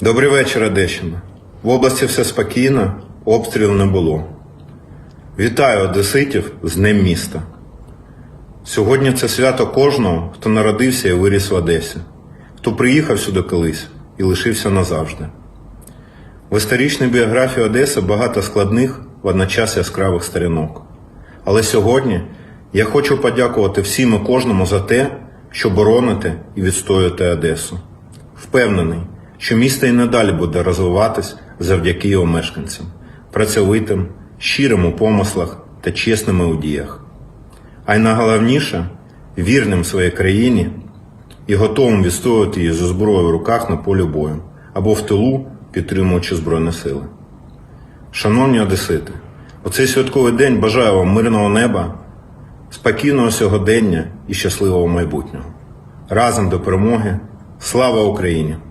Добрий вечір, Одещина. В області все спокійно, обстрілу не було. Вітаю одеситів з Днем міста. Сьогодні це свято кожного, хто народився і виріс в Одесі, хто приїхав сюди колись і лишився назавжди. В історичній біографії Одеси багато складних, водночас яскравих сторінок. Але сьогодні я хочу подякувати всім і кожному за те, що бороните і відстоюєте Одесу. Впевнений, що місто і надалі буде розвиватись завдяки його мешканцям, працьовитим, щирим у помислах та чесними у діях. А й найголовніше вірним своїй країні і готовим відстоювати її зі зброєю в руках на полі бою або в тилу, підтримуючи Збройні сили. Шановні одесити, у цей святковий день бажаю вам мирного неба, спокійного сьогодення і щасливого майбутнього. Разом до перемоги. Слава Україні!